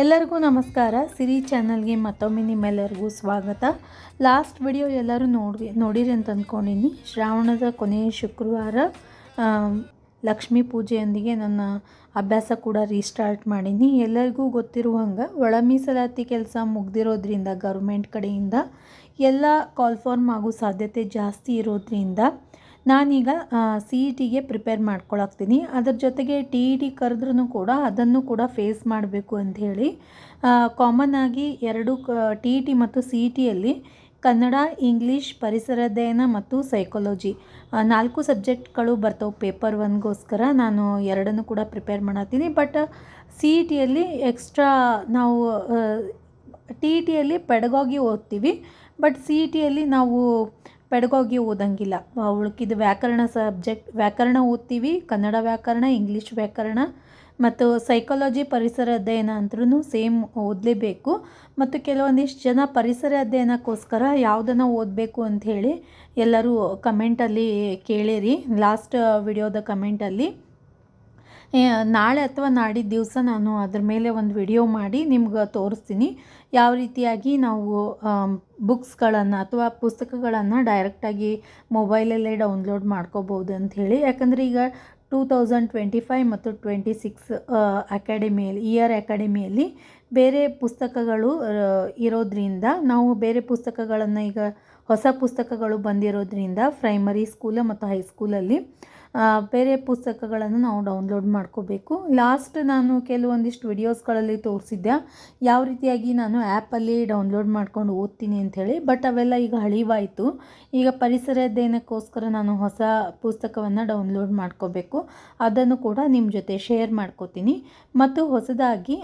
ಎಲ್ಲರಿಗೂ ನಮಸ್ಕಾರ. ಸಿರಿ ಚಾನಲ್ಗೆ ಮತ್ತೊಮ್ಮೆ ನಿಮ್ಮೆಲ್ಲರಿಗೂ ಸ್ವಾಗತ. ಲಾಸ್ಟ್ ವಿಡಿಯೋ ಎಲ್ಲರೂ ನೋಡಿ ನೋಡಿರಿ ಅಂತ ಅಂದ್ಕೊಂಡಿನಿ ಶ್ರಾವಣದ ಕೊನೆಯ ಶುಕ್ರವಾರ ಲಕ್ಷ್ಮೀ ಪೂಜೆಯೊಂದಿಗೆ ನನ್ನ ಅಭ್ಯಾಸ ಕೂಡ ರೀಸ್ಟಾರ್ಟ್ ಮಾಡೀನಿ. ಎಲ್ಲರಿಗೂ ಗೊತ್ತಿರುವಂಗೆ ಒಳ ಮೀಸಲಾತಿ ಕೆಲಸ ಮುಗ್ದಿರೋದ್ರಿಂದ, ಗೌರ್ಮೆಂಟ್ ಕಡೆಯಿಂದ ಎಲ್ಲ ಕಾಲ್ ಫಾರ್ಮ್ ಆಗೋ ಸಾಧ್ಯತೆ ಜಾಸ್ತಿ ಇರೋದ್ರಿಂದ ನಾನೀಗ ಸಿ ಇ ಟಿಗೆ ಪ್ರಿಪೇರ್ ಮಾಡ್ಕೊಳಕ್ತೀನಿ. ಅದ್ರ ಜೊತೆಗೆ ಟಿ ಇ ಟಿ ಕರೆದ್ರೂ ಕೂಡ ಅದನ್ನು ಕೂಡ ಫೇಸ್ ಮಾಡಬೇಕು ಅಂತ ಹೇಳಿ ಕಾಮನ್ ಆಗಿ ಎರಡು ಕ ಟಿ ಇ ಟಿ ಮತ್ತು ಸಿ ಇ ಟಿಯಲ್ಲಿ ಕನ್ನಡ ಇಂಗ್ಲೀಷ್ ಪರಿಸರ ಅಧ್ಯಯನ ಮತ್ತು ಸೈಕಾಲಜಿ ನಾಲ್ಕು ಸಬ್ಜೆಕ್ಟ್ಗಳು ಬರ್ತವೆ ಪೇಪರ್ ಒನ್ಗೋಸ್ಕರ ನಾನು ಎರಡನ್ನು ಕೂಡ ಪ್ರಿಪೇರ್ ಮಾಡತ್ತೀನಿ. ಬಟ್ ಸಿ ಇ ಟಿಯಲ್ಲಿ ಎಕ್ಸ್ಟ್ರಾ ನಾವು ಟಿ ಇ ಟಿಯಲ್ಲಿ ಪೆಡಗಾಗಿ ಓದ್ತೀವಿ. ಬಟ್ ಸಿ ಇ ಟಿಯಲ್ಲಿ ನಾವು ಪೆಡಗಾಗಿ ಓದಂಗಿಲ್ಲ. ಉಳ್ಕಿದ ವ್ಯಾಕರಣ ಸಬ್ಜೆಕ್ಟ್, ವ್ಯಾಕರಣ ಓದ್ತೀವಿ, ಕನ್ನಡ ವ್ಯಾಕರಣ, ಇಂಗ್ಲೀಷ್ ವ್ಯಾಕರಣ ಮತ್ತು ಸೈಕಾಲಜಿ ಪರಿಸರ ಅಧ್ಯಯನ ಅಂದ್ರೂ ಸೇಮ್ ಓದಲೇಬೇಕು. ಮತ್ತು ಕೆಲವೊಂದಿಷ್ಟು ಜನ ಪರಿಸರ ಅಧ್ಯಯನಕ್ಕೋಸ್ಕರ ಯಾವುದನ್ನು ಓದಬೇಕು ಅಂಥೇಳಿ ಎಲ್ಲರೂ ಕಮೆಂಟಲ್ಲಿ ಕೇಳಿರಿ, ಲಾಸ್ಟ್ ವಿಡಿಯೋದ ಕಮೆಂಟಲ್ಲಿ. ನಾಳೆ ಅಥವಾ ನಾಡಿದ ದಿವಸ ನಾನು ಅದ್ರ ಮೇಲೆ ಒಂದು ವಿಡಿಯೋ ಮಾಡಿ ನಿಮ್ಗೆ ತೋರಿಸ್ತೀನಿ. ಯಾವ ರೀತಿಯಾಗಿ ನಾವು ಬುಕ್ಸ್ಗಳನ್ನು ಅಥವಾ ಪುಸ್ತಕಗಳನ್ನು ಡೈರೆಕ್ಟಾಗಿ ಮೊಬೈಲಲ್ಲೇ ಡೌನ್ಲೋಡ್ ಮಾಡ್ಕೋಬೋದು ಅಂಥೇಳಿ ಯಾಕಂದರೆ ಈಗ ಟೂ ತೌಸಂಡ್ ಟ್ವೆಂಟಿ ಫೈವ್ ಮತ್ತು ಟ್ವೆಂಟಿ ಸಿಕ್ಸ್ ಅಕಾಡೆಮಿಯಲ್ಲಿ ಇಯರ್ ಅಕಾಡೆಮಿಯಲ್ಲಿ ಬೇರೆ ಪುಸ್ತಕಗಳು ಇರೋದ್ರಿಂದ ನಾವು ಬೇರೆ ಪುಸ್ತಕಗಳನ್ನು ಈಗ ಹೊಸ ಪುಸ್ತಕಗಳು ಬಂದಿರೋದ್ರಿಂದ ಪ್ರೈಮರಿ ಸ್ಕೂಲ್ ಮತ್ತು ಹೈಸ್ಕೂಲಲ್ಲಿ ಬೇರೆ ಪುಸ್ತಕಗಳನ್ನು ನಾವು ಡೌನ್ಲೋಡ್ ಮಾಡ್ಕೋಬೇಕು. ಲಾಸ್ಟ್ ನಾನು ಕೆಲವೊಂದಿಷ್ಟು ವಿಡಿಯೋಸ್ಗಳಲ್ಲಿ ತೋರಿಸಿದ್ದೆ ಯಾವ ರೀತಿಯಾಗಿ ನಾನು ಆ್ಯಪಲ್ಲಿ ಡೌನ್ಲೋಡ್ ಮಾಡ್ಕೊಂಡು ಓದ್ತೀನಿ ಅಂಥೇಳಿ, ಬಟ್ ಅವೆಲ್ಲ ಈಗ ಹಳಿವಾಯಿತು. ಈಗ ಪರಿಸರ ಅಧ್ಯಯನಕ್ಕೋಸ್ಕರ ನಾನು ಹೊಸ ಪುಸ್ತಕವನ್ನು ಡೌನ್ಲೋಡ್ ಮಾಡ್ಕೋಬೇಕು. ಅದನ್ನು ಕೂಡ ನಿಮ್ಮ ಜೊತೆ ಶೇರ್ ಮಾಡ್ಕೋತೀನಿ. ಮತ್ತು ಹೊಸದಾಗಿ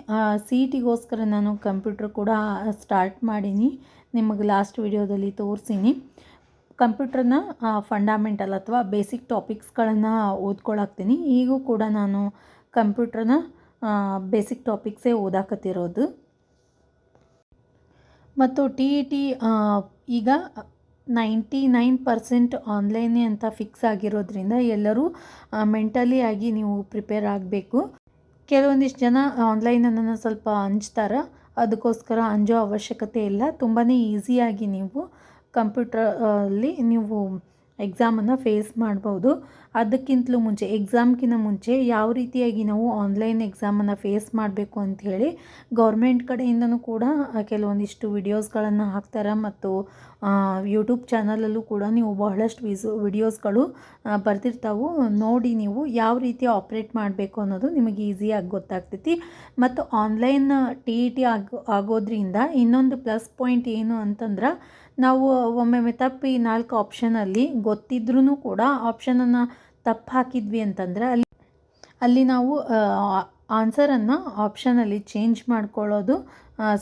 ಸಿ ಟಿಗೋಸ್ಕರ ನಾನು ಕಂಪ್ಯೂಟ್ರ್ ಕೂಡ ಸ್ಟಾರ್ಟ್ ಮಾಡೀನಿ. ನಿಮಗೆ ಲಾಸ್ಟ್ ವಿಡಿಯೋದಲ್ಲಿ ತೋರಿಸೀನಿ. ಕಂಪ್ಯೂಟ್ರನ್ನ ಫಂಡಾಮೆಂಟಲ್ ಅಥವಾ ಬೇಸಿಕ್ ಟಾಪಿಕ್ಸ್ಗಳನ್ನು ಓದ್ಕೊಳಕ್ತೀನಿ. ಈಗೂ ಕೂಡ ನಾನು ಕಂಪ್ಯೂಟ್ರನ್ನ ಬೇಸಿಕ್ ಟಾಪಿಕ್ಸೇ ಓದಾಕತ್ತಿರೋದು. ಮತ್ತು ಟಿ ಇ ಟಿ ಈಗ ನೈಂಟಿ ನೈನ್ ಪರ್ಸೆಂಟ್ ಆನ್ಲೈನೇ ಅಂತ ಫಿಕ್ಸ್ ಆಗಿರೋದ್ರಿಂದ ಎಲ್ಲರೂ ಮೆಂಟಲಿ ಆಗಿ ನೀವು ಪ್ರಿಪೇರ್ ಆಗಬೇಕು. ಕೆಲವೊಂದಿಷ್ಟು ಜನ ಆನ್ಲೈನನ್ನು ಸ್ವಲ್ಪ ಅಂಜ್ತಾರೆ ಅದಕ್ಕೋಸ್ಕರ ಅಂಜೋ ಅವಶ್ಯಕತೆ ಇಲ್ಲ. ತುಂಬಾ ಈಸಿಯಾಗಿ ನೀವು ಕಂಪ್ಯೂಟರ್ ಅಲ್ಲಿ ನೀವು ಎಕ್ಸಾಮನ್ನು ಫೇಸ್ ಮಾಡ್ಬೋದು. ಅದಕ್ಕಿಂತಲೂ ಮುಂಚೆ ಎಕ್ಸಾಮ್ಗಿಂತ ಮುಂಚೆ ಯಾವ ರೀತಿಯಾಗಿ ನಾವು ಆನ್ಲೈನ್ ಎಕ್ಸಾಮನ್ನು ಫೇಸ್ ಮಾಡಬೇಕು ಅಂಥೇಳಿ ಗೌರ್ಮೆಂಟ್ ಕಡೆಯಿಂದನೂ ಕೂಡ ಕೆಲವೊಂದಿಷ್ಟು ವಿಡಿಯೋಸ್ಗಳನ್ನು ಹಾಕ್ತಾರೆ ಮತ್ತು ಯೂಟ್ಯೂಬ್ ಚಾನಲಲ್ಲೂ ಕೂಡ ನೀವು ಬಹಳಷ್ಟು ವಿಸು, ವಿಡಿಯೋಸ್ಗಳು ಬರ್ತಿರ್ತಾವೆ ನೋಡಿ ನೀವು ಯಾವ ರೀತಿ ಆಪ್ರೇಟ್ ಮಾಡಬೇಕು ಅನ್ನೋದು ನಿಮಗೆ ಈಸಿಯಾಗಿ ಗೊತ್ತಾಗ್ತೈತಿ. ಮತ್ತು ಆನ್ಲೈನ್ ಟಿ ಇ ಟಿ ಆಗೋ, ಆಗೋದ್ರಿಂದ ಇನ್ನೊಂದು ಪ್ಲಸ್ ಪಾಯಿಂಟ್ ಏನು ಅಂತಂದ್ರೆ ನಾವು ಒಮ್ಮೊಮ್ಮೆ ತಪ್ಪಿ ನಾಲ್ಕು ಆಪ್ಷನಲ್ಲಿ ಗೊತ್ತಿದ್ರೂ ಕೂಡ ಆಪ್ಷನನ್ನು ತಪ್ಪು ಹಾಕಿದ್ವಿ ಅಂತಂದರೆ ಅಲ್ಲಿ ಅಲ್ಲಿ ನಾವು ಆನ್ಸರನ್ನು ಆಪ್ಷನಲ್ಲಿ ಚೇಂಜ್ ಮಾಡ್ಕೊಳ್ಳೋದು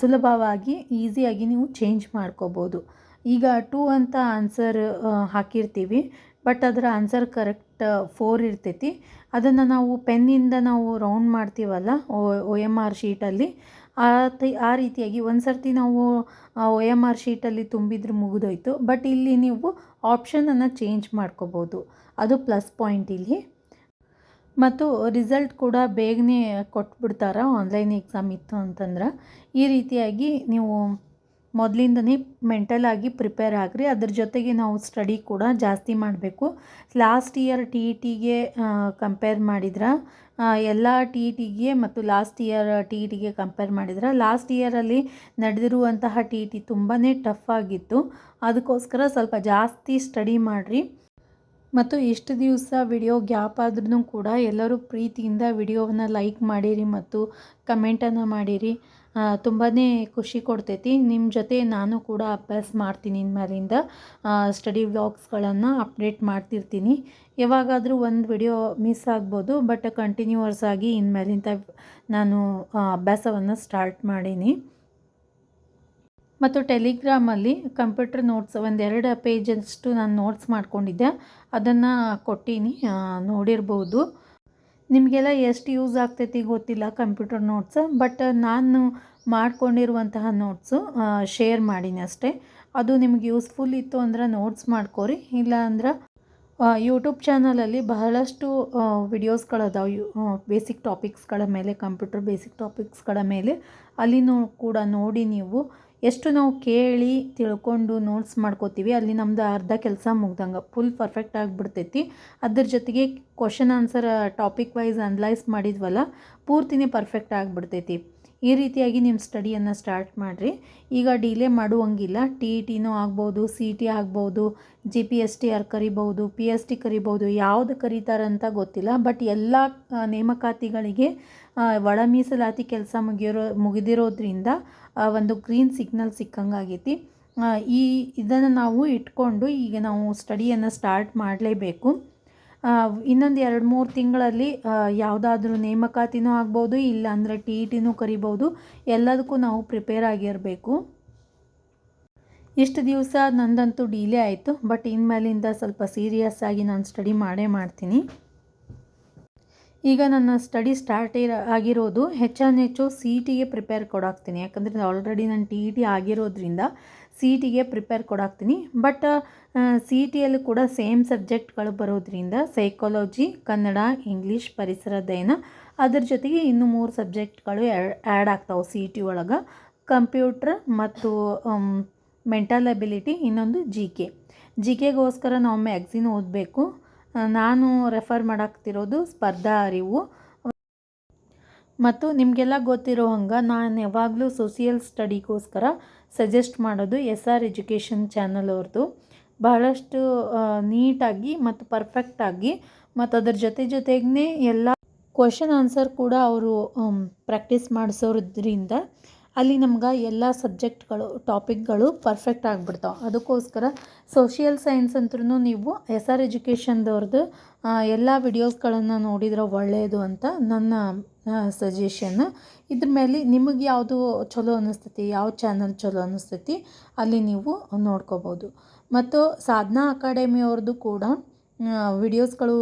ಸುಲಭವಾಗಿ ಈಸಿಯಾಗಿ ನೀವು ಚೇಂಜ್ ಮಾಡ್ಕೋಬೋದು. ಈಗ ಟೂ ಅಂತ ಆನ್ಸರ್ ಹಾಕಿರ್ತೀವಿ ಬಟ್ ಅದರ ಆನ್ಸರ್ ಕರೆಕ್ಟ್ ಫೋರ್ ಇರ್ತೈತಿ. ಅದನ್ನು ನಾವು ಪೆನ್ನಿಂದ ನಾವು ರೌಂಡ್ ಮಾಡ್ತೀವಲ್ಲ ಒ ಎಂ ಆರ್ ಶೀಟಲ್ಲಿ ಆ ತಿ, ಆ ರೀತಿಯಾಗಿ ಒಂದು ಸರ್ತಿ ನಾವು ಒ ಎಂ ಆರ್ ಶೀಟಲ್ಲಿ ತುಂಬಿದ್ರೆ ಮುಗಿದೋಯ್ತು. ಬಟ್ ಇಲ್ಲಿ ನೀವು ಆಪ್ಷನನ್ನು ಚೇಂಜ್ ಮಾಡ್ಕೋಬೋದು. ಅದು ಪ್ಲಸ್ ಪಾಯಿಂಟ್ ಇಲ್ಲಿ. ಮತ್ತು ರಿಸಲ್ಟ್ ಕೂಡ ಬೇಗನೆ ಕೊಟ್ಬಿಡ್ತಾರೆ? ಆನ್ಲೈನ್ ಎಕ್ಸಾಮ್ ಇತ್ತು ಅಂತಂದ್ರೆ. ಈ ರೀತಿಯಾಗಿ ನೀವು ಮೊದಲಿಂದನೇ ಮೆಂಟಲಾಗಿ ಪ್ರಿಪೇರ್ ಆಗಿರಿ. ಅದ್ರ ಜೊತೆಗೆ ನಾವು ಸ್ಟಡಿ ಕೂಡ ಜಾಸ್ತಿ ಮಾಡಬೇಕು. ಲಾಸ್ಟ್ ಇಯರ್ ಟಿ ಇ ಟಿಗೆ ಕಂಪೇರ್ ಮಾಡಿದ್ರೆ ಎಲ್ಲ ಟಿ ಇ ಟಿಗೆ ಮತ್ತು ಲಾಸ್ಟ್ ಇಯರ್ ಟಿ ಇ ಟಿಗೆ ಕಂಪೇರ್ ಮಾಡಿದ್ರೆ ಲಾಸ್ಟ್ ಇಯರಲ್ಲಿ ನಡೆದಿರುವಂತಹ ಟಿ ಇ ಟಿ ತುಂಬಾ ಟಫ್ ಆಗಿತ್ತು. ಅದಕ್ಕೋಸ್ಕರ ಸ್ವಲ್ಪ ಜಾಸ್ತಿ ಸ್ಟಡಿ ಮಾಡಿರಿ. ಮತ್ತು ಎಷ್ಟು ದಿವಸ ವಿಡಿಯೋ ಗ್ಯಾಪ್ ಆದ್ರೂ ಕೂಡ ಎಲ್ಲರೂ ಪ್ರೀತಿಯಿಂದ ವಿಡಿಯೋವನ್ನು ಲೈಕ್ ಮಾಡಿರಿ ಮತ್ತು ಕಮೆಂಟನ್ನು ಮಾಡಿರಿ. ತುಂಬಾ ಖುಷಿ ಕೊಡ್ತೈತಿ. ನಿಮ್ಮ ಜೊತೆ ನಾನು ಕೂಡ ಅಭ್ಯಾಸ ಮಾಡ್ತೀನಿ ಇನ್ಮೇಲಿಂದ. ಸ್ಟಡಿ ವ್ಲಾಗ್ಸ್ಗಳನ್ನು ಅಪ್ಡೇಟ್ ಮಾಡ್ತಿರ್ತೀನಿ. ಯಾವಾಗಾದರೂ ಒಂದು ವಿಡಿಯೋ ಮಿಸ್ ಆಗ್ಬೋದು, ಬಟ್ ಕಂಟಿನ್ಯೂವರ್ಸ್ ಆಗಿ ಇನ್ಮೇಲಿಂದ ನಾನು ಅಭ್ಯಾಸವನ್ನು ಸ್ಟಾರ್ಟ್ ಮಾಡೀನಿ. ಮತ್ತು ಟೆಲಿಗ್ರಾಮಲ್ಲಿ ಕಂಪ್ಯೂಟರ್ ನೋಟ್ಸ್ ಒಂದೆರಡು ಪೇಜಷ್ಟು ನಾನು ನೋಟ್ಸ್ ಮಾಡ್ಕೊಂಡಿದ್ದೆ. ಅದನ್ನು ಕೊಟ್ಟೀನಿ ನೋಡಿರ್ಬೋದು. ನಿಮಗೆಲ್ಲ ಎಷ್ಟು ಯೂಸ್ ಆಗ್ತೈತಿ ಗೊತ್ತಿಲ್ಲ ಕಂಪ್ಯೂಟರ್ ನೋಟ್ಸ್, ಬಟ್ ನಾನು ಮಾಡ್ಕೊಂಡಿರುವಂತಹ ನೋಟ್ಸು ಶೇರ್ ಮಾಡೀನಿ ಅಷ್ಟೇ. ಅದು ನಿಮ್ಗೆ ಯೂಸ್ಫುಲ್ ಇತ್ತು ಅಂದ್ರೆ ನೋಟ್ಸ್ ಮಾಡ್ಕೋರಿ. ಇಲ್ಲ ಅಂದ್ರೆ ಯೂಟ್ಯೂಬ್ ಚಾನಲಲ್ಲಿ ಬಹಳಷ್ಟು ವಿಡಿಯೋಸ್ಗಳದಾವೆ ಬೇಸಿಕ್ ಟಾಪಿಕ್ಸ್ಗಳ ಮೇಲೆ, ಕಂಪ್ಯೂಟರ್ ಬೇಸಿಕ್ ಟಾಪಿಕ್ಸ್ಗಳ ಮೇಲೆ, ಅಲ್ಲಿನೂ ಕೂಡ ನೋಡಿ ನೀವು. ಎಷ್ಟು ನಾವು ಕೇಳಿ ತಿಳ್ಕೊಂಡು ನೋಟ್ಸ್ ಮಾಡ್ಕೋತೀವಿ, ಅಲ್ಲಿ ನಮ್ಮದು ಅರ್ಧ ಕೆಲಸ ಮುಗ್ದಂಗೆ ಫುಲ್ ಪರ್ಫೆಕ್ಟ್ ಆಗಿಬಿಡ್ತೈತಿ. ಅದ್ರ ಜೊತೆಗೆ question answer topic wise analyse ಮಾಡಿದ್ವಲ್ಲ, ಪೂರ್ತಿನೇ ಪರ್ಫೆಕ್ಟ್ ಆಗಿಬಿಡ್ತೈತಿ. ಈ ರೀತಿಯಾಗಿ ನಿಮ್ಮ ಸ್ಟಡಿಯನ್ನು ಸ್ಟಾರ್ಟ್ ಮಾಡಿರಿ. ಈಗ ಡಿಲೇ ಮಾಡುವಂಗಿಲ್ಲ. ಟಿ ಇ ಟಿನೂ ಆಗ್ಬೋದು, ಸಿ ಟಿ ಆಗ್ಬೋದು, G P S T R ಕರಿಬೋದು ಪಿ ಎಸ್ ಟಿ ಕರಿಬೋದು ಯಾವುದು ಕರೀತಾರಂತ ಗೊತ್ತಿಲ್ಲ. ಬಟ್ ಎಲ್ಲ ನೇಮಕಾತಿಗಳಿಗೆ ಒಳ ಮೀಸಲಾತಿ ಕೆಲಸ ಮುಗಿಯೋ ಮುಗಿದಿರೋದ್ರಿಂದ ಒಂದು ಗ್ರೀನ್ ಸಿಗ್ನಲ್ ಸಿಕ್ಕಂಗಾಗೈತಿ. ಈ ಇದನ್ನು ನಾವು ಇಟ್ಕೊಂಡು ಈಗ ನಾವು ಸ್ಟಡಿಯನ್ನು ಸ್ಟಾರ್ಟ್ ಮಾಡಲೇಬೇಕು. ಇನ್ನೊಂದು ಎರಡು ಮೂರು ತಿಂಗಳಲ್ಲಿ ಯಾವುದಾದ್ರೂ ನೇಮಕಾತಿನೂ ಆಗ್ಬೋದು ಇಲ್ಲ ಅಂದರೆ ಟಿ ಇ ಟಿನೂ ಕರಿಬೋದು. ಎಲ್ಲದಕ್ಕೂ ನಾವು ಪ್ರಿಪೇರ್ ಆಗಿರಬೇಕು. ಇಷ್ಟು ದಿವಸ ನಂದಂತೂ ಡಿಲೇ ಆಯಿತು ಬಟ್ ಇನ್ಮೇಲಿಂದ ಸ್ವಲ್ಪ ಸೀರಿಯಸ್ ಆಗಿ ನಾನು ಸ್ಟಡಿ ಮಾಡೇ ಮಾಡ್ತೀನಿ. ಈಗ ನನ್ನ ಸ್ಟಡಿ ಸ್ಟಾರ್ಟ್ ಆಗಿರೋದು ಹೆಚ್ಚಾನೆಚ್ಚು ಸಿ ಇ ಟಿಗೆ ಪ್ರಿಪೇರ್ ಕೊಡಾಕ್ತೀನಿ. ಯಾಕಂದರೆ ಆಲ್ರೆಡಿ ನಾನು ಟಿ ಇ ಟಿ ಆಗಿರೋದ್ರಿಂದ ಸಿ ಇ ಟಿಗೆ ಪ್ರಿಪೇರ್ ಕೊಡಾಕ್ತೀನಿ. ಬಟ್ ಸಿ ಇ ಟಿಯಲ್ಲೂ ಕೂಡ ಸೇಮ್ ಸಬ್ಜೆಕ್ಟ್ಗಳು ಬರೋದ್ರಿಂದ ಸೈಕಾಲಜಿ ಕನ್ನಡ ಇಂಗ್ಲೀಷ್ ಪರಿಸರ, ಅಧ್ಯಯನ ಅದ್ರ ಜೊತೆಗೆ ಇನ್ನೂ ಮೂರು ಸಬ್ಜೆಕ್ಟ್ಗಳು ಆ್ಯಡ್ ಆಗ್ತಾವೆ ಸಿ ಇ ಟಿ ಒಳಗೆ. ಕಂಪ್ಯೂಟ್ರ್ ಮತ್ತು ಮೆಂಟಲ್ ಅಬಿಲಿಟಿ ಇನ್ನೊಂದು ಜಿ ಕೆ ಜಿ ಕೆಗೋಸ್ಕರ ನಾವು ಮ್ಯಾಗ್ಝಿನ್ ಓದಬೇಕು. ನಾನು ರೆಫರ್ ಮಾಡಾಕ್ತಿರೋದು ಸ್ಪರ್ಧಾ ಅರಿವು. ಮತ್ತು ನಿಮಗೆಲ್ಲ ಗೊತ್ತಿರೋ ಹಂಗೆ ನಾನು ಯಾವಾಗಲೂ ಸೋಷಿಯಲ್ ಸ್ಟಡಿಗೋಸ್ಕರ ಸಜೆಸ್ಟ್ ಮಾಡೋದು ಎಸ್ ಆರ್ ಎಜುಕೇಷನ್ ಚಾನಲ್ ಅವ್ರದ್ದು ಬಹಳಷ್ಟು ನೀಟಾಗಿ ಮತ್ತು ಪರ್ಫೆಕ್ಟಾಗಿ ಮತ್ತು ಅದ್ರ ಜೊತೆ ಜೊತೆಗೇ ಎಲ್ಲ ಕ್ವಶನ್ ಆನ್ಸರ್ ಕೂಡ ಅವರು ಪ್ರಾಕ್ಟೀಸ್ ಮಾಡಿಸೋದ್ರಿಂದ ಅಲ್ಲಿ ನಮ್ಗೆ ಎಲ್ಲ ಸಬ್ಜೆಕ್ಟ್ಗಳು ಟಾಪಿಕ್ಗಳು ಪರ್ಫೆಕ್ಟ್ ಆಗಿಬಿಡ್ತಾವೆ. ಅದಕ್ಕೋಸ್ಕರ ಸೋಷಿಯಲ್ ಸೈನ್ಸ್ ಅಂತೂ ನೀವು ಎಸ್ ಆರ್ ಎಜುಕೇಷನ್ದವ್ರದ್ದು ಎಲ್ಲ ವಿಡಿಯೋಸ್ಗಳನ್ನು ನೋಡಿದ್ರೆ ಒಳ್ಳೆಯದು ಅಂತ ನನ್ನ ಸಜೆಷನ್ ಇದ್ರ ಮೇಲೆ ನಿಮಗೆ ಯಾವುದು ಚಲೋ ಅನ್ನಿಸ್ತೈತಿ ಯಾವ ಚಾನಲ್ ಚಲೋ ಅನ್ನಿಸ್ತೈತಿ ಅಲ್ಲಿ ನೀವು ನೋಡ್ಕೋಬೋದು. ಮತ್ತು ಸಾಧನಾ ಅಕಾಡೆಮಿ ಅವ್ರದ್ದು ಕೂಡ ವಿಡಿಯೋಸ್ಗಳು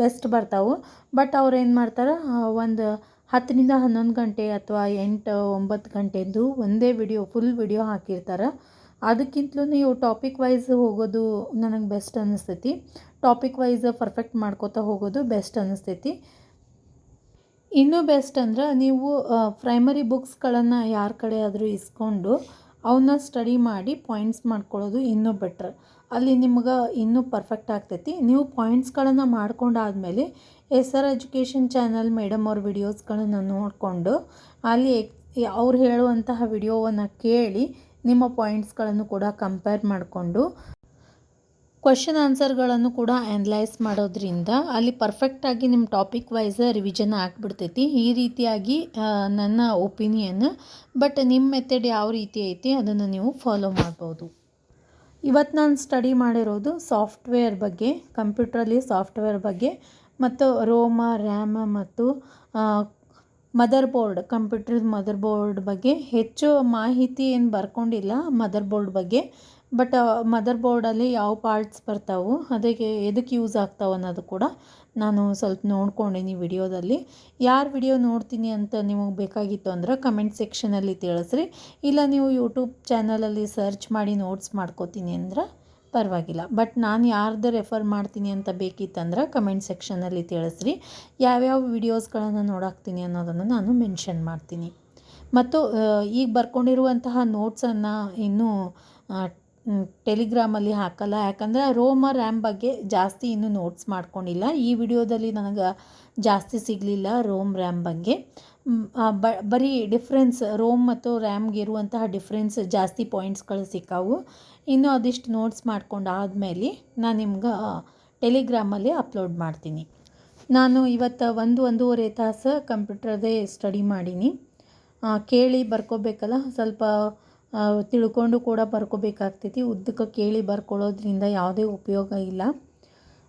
ಬೆಸ್ಟ್ ಬರ್ತಾವೆ. ಬಟ್ ಅವ್ರು ಏನು ಮಾಡ್ತಾರೆ ಒಂದು ಹತ್ತರಿಂದ ಹನ್ನೊಂದು ಗಂಟೆ ಅಥವಾ ಎಂಟು, ಒಂಬತ್ತು ಗಂಟೆದು ಒಂದೇ ವಿಡಿಯೋ ಫುಲ್ ವಿಡಿಯೋ ಹಾಕಿರ್ತಾರೆ. ಅದಕ್ಕಿಂತಲೂ ನೀವು ಟಾಪಿಕ್ ವೈಸ್ ಹೋಗೋದು ನನಗೆ ಬೆಸ್ಟ್ ಅನ್ನಿಸ್ತೈತಿ ಟಾಪಿಕ್ ವೈಸ್ ಪರ್ಫೆಕ್ಟ್ ಮಾಡ್ಕೋತಾ ಹೋಗೋದು ಬೆಸ್ಟ್ ಅನ್ನಿಸ್ತೈತಿ ಇನ್ನೂ ಬೆಸ್ಟ್ ಅಂದ್ರೆ ನೀವು ಪ್ರೈಮರಿ ಬುಕ್ಸ್ಗಳನ್ನು ಯಾರ ಕಡೆ ಆದರೂ ಇಸ್ಕೊಂಡು ಅವನ್ನ ಸ್ಟಡಿ ಮಾಡಿ ಪಾಯಿಂಟ್ಸ್ ಮಾಡ್ಕೊಳ್ಳೋದು ಇನ್ನೂ ಬೆಟ್ರ್ ಅಲ್ಲಿ ನಿಮ್ಗೆ ಇನ್ನೂ ಪರ್ಫೆಕ್ಟ್ ಆಗ್ತೈತಿ. ನೀವು ಪಾಯಿಂಟ್ಸ್ಗಳನ್ನು ಮಾಡ್ಕೊಂಡಾದಮೇಲೆ S R education channel madam ಅವ್ರ ವಿಡಿಯೋಸ್ಗಳನ್ನು ನೋಡಿಕೊಂಡು ಅಲ್ಲಿ ಅವ್ರು ಹೇಳುವಂತಹ ವಿಡಿಯೋವನ್ನು ಕೇಳಿ ನಿಮ್ಮ ಪಾಯಿಂಟ್ಸ್ಗಳನ್ನು ಕೂಡ ಕಂಪೇರ್ ಮಾಡಿಕೊಂಡು ಕ್ವಶನ್ ಆನ್ಸರ್ಗಳನ್ನು ಕೂಡ ಆ್ಯನಲೈಸ್ ಮಾಡೋದ್ರಿಂದ ಅಲ್ಲಿ ಪರ್ಫೆಕ್ಟಾಗಿ ನಿಮ್ಮ ಟಾಪಿಕ್ ವೈಸ್ ರಿವಿಷನ್ ಆಗಿಬಿಡ್ತೈತಿ. ಈ ರೀತಿಯಾಗಿ ನನ್ನ ಒಪಿನಿಯನ್ ಬಟ್ ನಿಮ್ಮ ಮೆಥಡ್ ಯಾವ ರೀತಿ ಐತಿ ಅದನ್ನು ನೀವು ಫಾಲೋ ಮಾಡ್ಬೋದು. ಇವತ್ತು ನಾನು ಸ್ಟಡಿ ಮಾಡಿರೋದು ಸಾಫ್ಟ್ವೇರ್ ಬಗ್ಗೆ ಕಂಪ್ಯೂಟ್ರಲ್ಲಿ ಸಾಫ್ಟ್ವೇರ್ ಬಗ್ಗೆ, ಮತ್ತು ರೋಮ ರ್ಯಾಮ್ ಮತ್ತು mother board computer mother board ಬಗ್ಗೆ ಹೆಚ್ಚು ಮಾಹಿತಿ ಏನು ಬರ್ಕೊಂಡಿಲ್ಲ ಮದರ್ ಬೋರ್ಡ್ ಬಗ್ಗೆ. ಬಟ್ ಮದರ್ ಬೋರ್ಡಲ್ಲಿ ಯಾವ ಪಾರ್ಟ್ಸ್ ಬರ್ತಾವೋ ಅದಕ್ಕೆ ಎದಕ್ಕೆ ಯೂಸ್ ಆಗ್ತಾವೆ ಅನ್ನೋದು ಕೂಡ ನಾನು ಸ್ವಲ್ಪ ನೋಡ್ಕೊಂಡೀನಿ ವಿಡಿಯೋದಲ್ಲಿ. ಯಾರು ವಿಡಿಯೋ ನೋಡ್ತೀನಿ ಅಂತ ನಿಮಗೆ ಬೇಕಾಗಿತ್ತು ಅಂದ್ರೆ ಕಮೆಂಟ್ ಸೆಕ್ಷನಲ್ಲಿ ತಿಳಿಸ್ರಿ. ಇಲ್ಲ ನೀವು ಯೂಟ್ಯೂಬ್ ಚಾನಲಲ್ಲಿ ಸರ್ಚ್ ಮಾಡಿ ನೋಟ್ಸ್ ಮಾಡ್ಕೋತೀನಿ ಅಂದ್ರೆ ಪರವಾಗಿಲ್ಲ. ಬಟ್ ನಾನು ಯಾರ್ದು ರೆಫರ್ ಮಾಡ್ತೀನಿ ಅಂತ ಬೇಕಿತ್ತಂದ್ರೆ ಕಮೆಂಟ್ ಸೆಕ್ಷನಲ್ಲಿ ತಿಳಿಸ್ರಿ. ಯಾವ್ಯಾವ ವಿಡಿಯೋಸ್ಗಳನ್ನು ನೋಡಾಕ್ತೀನಿ ಅನ್ನೋದನ್ನು ನಾನು ಮೆನ್ಷನ್ ಮಾಡ್ತೀನಿ. ಮತ್ತು ಈಗ ಬರ್ಕೊಂಡಿರುವಂತಹ ನೋಟ್ಸನ್ನು ಇನ್ನೂ ಟೆಲಿಗ್ರಾಮಲ್ಲಿ ಹಾಕಲ್ಲ. ಯಾಕಂದರೆ ರೋಮ ರ್ಯಾಮ್ ಬಗ್ಗೆ ಜಾಸ್ತಿ ಇನ್ನೂ ನೋಟ್ಸ್ ಮಾಡ್ಕೊಂಡಿಲ್ಲ. ಈ ವಿಡಿಯೋದಲ್ಲಿ ನನಗೆ ಜಾಸ್ತಿ ಸಿಗಲಿಲ್ಲ ರೋಮ್ ರ್ಯಾಮ್ ಬಗ್ಗೆ. ಬ, ಬರೀ ಡಿಫ್ರೆನ್ಸ್ ರೋಮ್ ಮತ್ತು ರ್ಯಾಮ್ಗೆ ಇರುವಂತಹ ಡಿಫ್ರೆನ್ಸ್ ಜಾಸ್ತಿ ಪಾಯಿಂಟ್ಸ್ಗಳು ಸಿಕ್ಕಾವು. ಇನ್ನೂ ಅದಿಷ್ಟು ನೋಟ್ಸ್ ಮಾಡ್ಕೊಂಡು ಆದಮೇಲೆ ನಾನು ನಿಮ್ಗೆ ಟೆಲಿಗ್ರಾಮಲ್ಲಿ ಅಪ್ಲೋಡ್ ಮಾಡ್ತೀನಿ. ನಾನು ಇವತ್ತು ಒಂದು, ಒಂದೂವರೆ ತಾಸು ಕಂಪ್ಯೂಟ್ರದೇ ಸ್ಟಡಿ ಮಾಡೀನಿ. ಕೇಳಿ ಬರ್ಕೋಬೇಕಲ್ಲ. ಸ್ವಲ್ಪ ತಿಳ್ಕೊಂಡು ಕೂಡ ಬರ್ಕೋಬೇಕಾಗ್ತೈತಿ. ಉದ್ದಕ್ಕೆ ಕೇಳಿ ಬರ್ಕೊಳ್ಳೋದ್ರಿಂದ ಯಾವುದೇ ಉಪಯೋಗ ಇಲ್ಲ.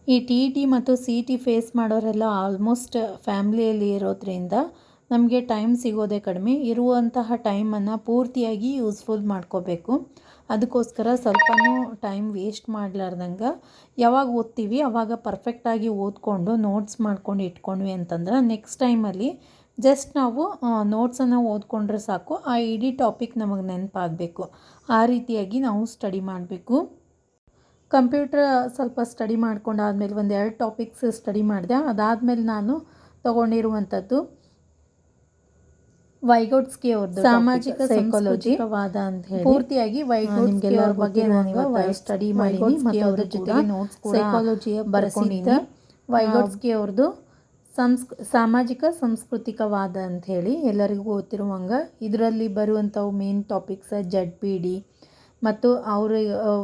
ಈ ಟಿ ಟಿ ಮತ್ತು ಸಿ ಟಿ ಫೇಸ್ ಮಾಡೋರೆಲ್ಲ ಆಲ್ಮೋಸ್ಟ್ ಫ್ಯಾಮ್ಲಿಯಲ್ಲಿ ಇರೋದ್ರಿಂದ ನಮಗೆ ಟೈಮ್ ಸಿಗೋದೇ ಕಡಿಮೆ. ಇರುವಂತಹ ಟೈಮನ್ನು ಪೂರ್ತಿಯಾಗಿ ಯೂಸ್ಫುಲ್ ಮಾಡ್ಕೋಬೇಕು. ಅದಕ್ಕೋಸ್ಕರ ಸ್ವಲ್ಪನೂ ಟೈಮ್ ವೇಸ್ಟ್ ಮಾಡಲಾರ್ದಂಗೆ ಯಾವಾಗ ಓದ್ತೀವಿ ಅವಾಗ ಪರ್ಫೆಕ್ಟಾಗಿ ಓದ್ಕೊಂಡು ನೋಟ್ಸ್ ಮಾಡ್ಕೊಂಡು ಇಟ್ಕೊಂಡ್ವಿ ಅಂತಂದ್ರೆ ನೆಕ್ಸ್ಟ್ ಟೈಮಲ್ಲಿ ಜಸ್ಟ್ ನಾವು ನೋಟ್ಸನ್ನು ಓದ್ಕೊಂಡ್ರೆ ಸಾಕು ಆ ಇಡೀ ಟಾಪಿಕ್ ನಮಗೆ ನೆನಪಾಗಬೇಕು. ಆ ರೀತಿಯಾಗಿ ನಾವು ಸ್ಟಡಿ ಮಾಡಬೇಕು. ಕಂಪ್ಯೂಟರ್ ಸ್ವಲ್ಪ ಸ್ಟಡಿ ಮಾಡ್ಕೊಂಡಾದ್ಮೇಲೆ ಒಂದು ಎರಡು ಟಾಪಿಕ್ಸ್ ಸ್ಟಡಿ ಮಾಡಿದೆ. ಅದಾದಮೇಲೆ ನಾನು ತಗೊಂಡಿರುವಂಥದ್ದು ವೈಗೋಟ್ಸ್ಕಿ ಅವ್ರದ್ದು ಸಾಮಾಜಿಕ ಸೈಕಾಲಜಿವಾದ ಅಂತ ಹೇಳಿ. ಪೂರ್ತಿಯಾಗಿ ವೈಗೋಟ್ಸ್ಕಿ ಅವ್ರ ಬಗ್ಗೆ ನಾನು ಸ್ಟಡಿ ಮಾಡಿ ಮತ್ತು ಅವರ ಜೊತೆಗೆ ನೋಟ್ಸ್ ಸೈಕಾಲಜಿಯ ಬರ್ಕೊಂಡಿದ್ದೆ ವೈಗೋಟ್ಸ್ಕಿ ಅವ್ರದ್ದು ಸಂಸ್ಕ್, ಸಾಮಾಜಿಕ ಸಾಂಸ್ಕೃತಿಕವಾದ ಅಂತ ಹೇಳಿ ಎಲ್ಲರಿಗೂ ಗೊತ್ತಿರುವಂಗೆ ಇದರಲ್ಲಿ ಬರುವಂಥವು main topics Z P D ಮತ್ತು ಅವರು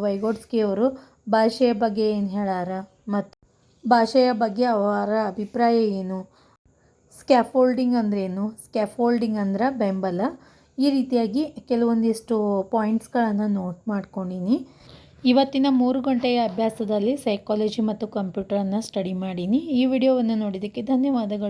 ವೈಗೋಡ್ಸ್ಕಿಯವರು ಭಾಷೆಯ ಬಗ್ಗೆ ಏನು ಹೇಳಾರ ಮತ್ತು ಭಾಷೆಯ ಬಗ್ಗೆ ಅವರ ಅಭಿಪ್ರಾಯ ಏನು ಸ್ಕ್ಯಾಫೋಲ್ಡಿಂಗ್ ಅಂದ್ರೇನು ಸ್ಕ್ಯಾಫೋಲ್ಡಿಂಗ್ ಅಂದ್ರೆ ಬೆಂಬಲ, ಈ ರೀತಿಯಾಗಿ ಕೆಲವೊಂದಿಷ್ಟು ಪಾಯಿಂಟ್ಸ್ಗಳನ್ನು ನೋಟ್ ಮಾಡ್ಕೊಂಡೀನಿ. ಇವತ್ತಿನ ಮೂರು ಗಂಟೆಯ ಅಭ್ಯಾಸದಲ್ಲಿ ಸೈಕಾಲಜಿ ಮತ್ತು ಕಂಪ್ಯೂಟರನ್ನು ಸ್ಟಡಿ ಮಾಡೀನಿ. ಈ ವಿಡಿಯೋವನ್ನು ನೋಡಿದ್ದಕ್ಕೆ ಧನ್ಯವಾದಗಳು.